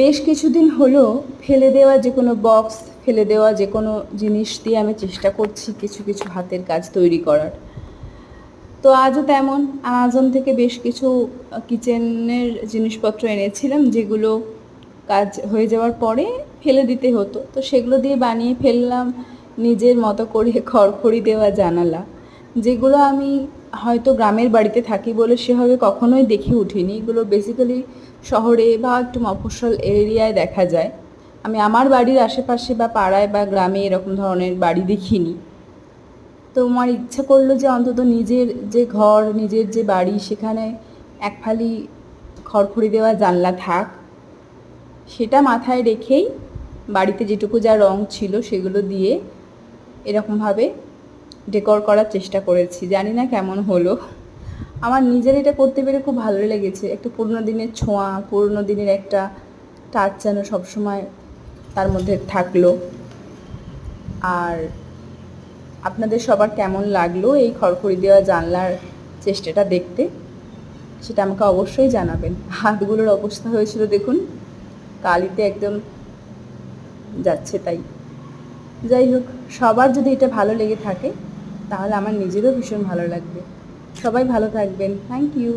বেশ কিছুদিন হলো ফেলে দেওয়া যে কোনো বক্স ফেলে দেওয়া যে কোনো জিনিস দিয়ে আমি চেষ্টা করছি কিছু কিছু হাতের কাজ তৈরি করার। তো আজও তেমন আমাজন থেকে বেশ কিছু কিচেনের জিনিসপত্র এনেছিলাম, যেগুলো কাজ হয়ে যাওয়ার পরে ফেলে দিতে হতো। তো সেগুলো দিয়ে বানিয়ে ফেললাম, নিজের মতো করে খড়খড়ি দেওয়া জানালা, যেগুলো আমি হয়তো গ্রামের বাড়িতে থাকি বলে সেভাবে কখনোই দেখে উঠিনি। এগুলো বেসিক্যালি শহরে বা একটু মফস্বল এরিয়ায় দেখা যায়। আমি আমার বাড়ির আশেপাশে বা পাড়ায় বা গ্রামে এরকম ধরনের বাড়ি দেখিনি। তো আমার ইচ্ছা করল যে অন্তত নিজের যে ঘর, নিজের যে বাড়ি, সেখানে এক ফালি খড়খড়ি দেওয়া জানলা থাক। সেটা মাথায় রেখেই বাড়িতে যেটুকু যা রং ছিল সেগুলো দিয়ে এরকমভাবে ডেকর করার চেষ্টা করেছি। জানি না কেমন হলো। আমার নিজের এটা করতে পেরে খুব ভালো লেগেছে। একটা পুরনো দিনের ছোঁয়া, পুরনো দিনের একটা টাচ যেন সবসময় তার মধ্যে থাকল। আর আপনাদের সবার কেমন লাগল এই খড়খড়ি দেওয়া জানলার চেষ্টাটা দেখতে? সেটা আমাকে অবশ্যই জানাবেন। হাতগুলোর অবস্থা হয়েছিল দেখুন, কালিতে একদম যাচ্ছে তাই। যাই হোক, সবার যদি এটা ভালো লেগে থাকে তাহলে আমার নিজেরও ভীষণ ভালো লাগবে। সবাই ভালো থাকবেন। Thank you